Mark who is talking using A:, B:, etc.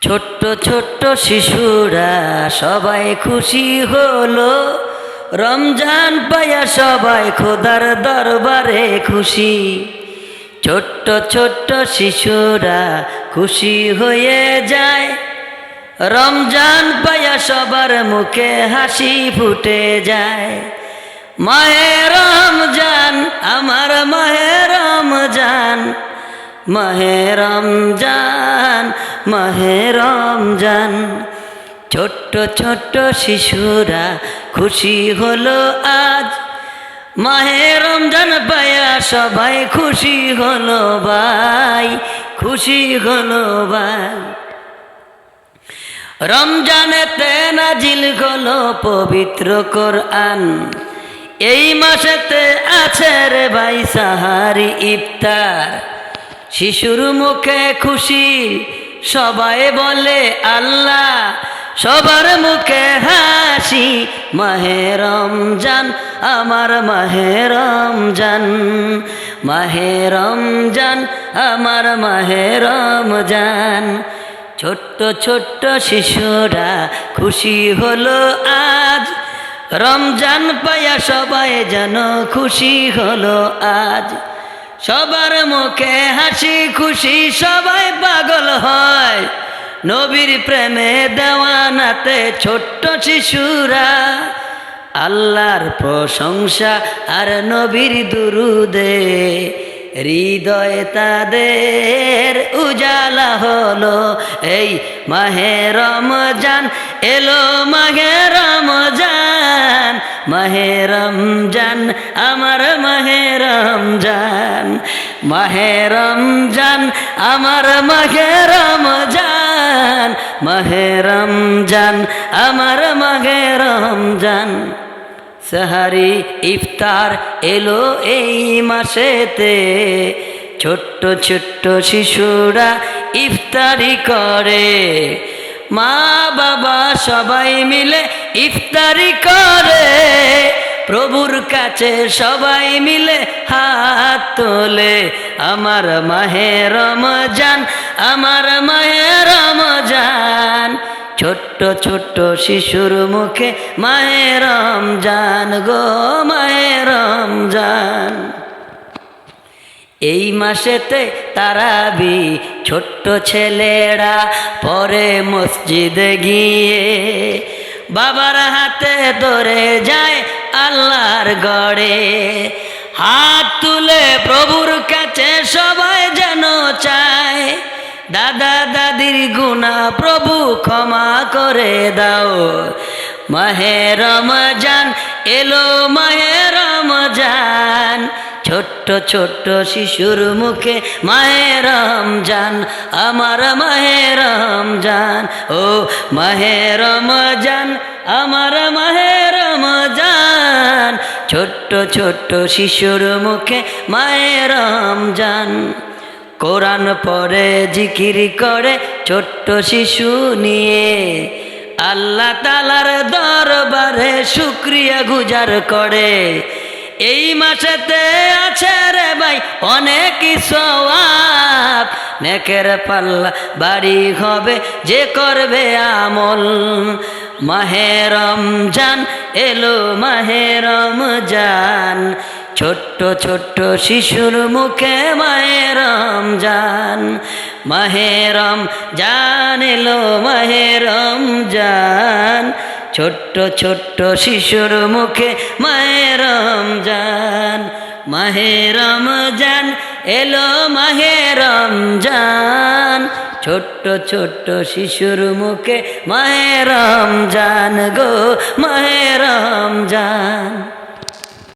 A: ছোট্ট ছোট্ট শিশুরা সবাই খুশি হলো। রমজান পায়া সবাই খোদার দরবারে খুশি। ছোট্ট ছোট্ট শিশুরা খুশি হয়ে যায়। রমজান পায়া সবার মুখে হাসি ফুটে যায়। মায়ের রমজান আমার মাহে রমজান মাহে রমজান। ছোট্ট ছোট্ট শিশুরা খুশি হলো আজ। মাহে রমজান পায়া সবাই খুশি হলো ভাই, খুশি হলো ভাই। রমজানেতে নাজিল হলো পবিত্র কোরআন। এই মাসেতে আছে রে ভাই সাহারি ইফতার। শিশুর মুখে খুশি, সবাই বলে আল্লাহ। সবার মুখে হাসি, মাহে রমজান, আমার মাহে রমজান। মাহে রমজান, আমার মাহে রমজান। ছোট্ট ছোট্ট শিশুরা খুশি হলো আজ। রমজান পায়া সবাই যেন খুশি হলো আজ। সবার মুখে হাসি খুশি, সবাই পাগল হয়। নবীর প্রেমে দেওয়ানাতে ছোট্ট শিশুরা, আল্লাহর প্রশংসা আর নবীর দুরুদে। হৃদয় তাদের উজালা হলো, এই মাহে রমজান, এলো মাহে রমজান মাহে রমজান, আমার মাহে রমজান। মাহে রমজান, আমার মাহে রমজান মাহে রমজান, আমার মাহে রমজান। সাহারি ইফতার এলো এই মাসেতে, ছোট্ট ছোট্ট শিশুরা ইফতারি করে। মা বাবা সবাই মিলে ইফতারি করে। প্রভুর কাছে সবাই মিলে হাত তোলে। আমার মাহে রমজান, আমার মাহে রমজান। ছোট্ট ছোট্ট শিশুর মুখে মাহে রমজান গো, মাহে রমজান। এই মাসেতে তারাবি ছোট্ট ছেলেরা পরে মসজিদে গিয়ে বাবার হাতে ধরে যায় আল্লাহর গড়ে। হাত তুলে প্রভুর কাছে সবাই যেন চায়। দাদা দাদির গুণা প্রভু ক্ষমা করে দাও। মাহে রমজান, এলো মাহে রমজান। ছোট্ট ছোট্ট শিশুর মুখে মাহে রমজান, আমার মাহে রমজান। ও মাহে রমজান, আমার মাহে রমজান ছোট্ট ছোট্ট শিশুর মুখে মায়ের রমজান। কোরআন পরে জিকির করে ছোট্ট শিশু নিয়ে। আল্লাহ তালার দরবারে শুক্রিয়া গুজার করে। এই মাসেতে আছে রে ভাই অনেক সওয়াব। নেকের পাল্লা বাড়ি হবে, যে করবে আমল। মাহে রমজান এলো মাহেরম রমজান। ছোট্ট ছোট্ট শিশুর মুখে মাহে রমজান। মাহেরম রমজান এলো মাহেরম রমজান। ছোট্ট ছোট্ট শিশুর মুখে মাহে রমজান। মাহে রমজান এলো মাহেরম রমজান। ছোট্ট ছোট্ট শিশুর মুখে মায়েরাম জান গো মাহে রমজান।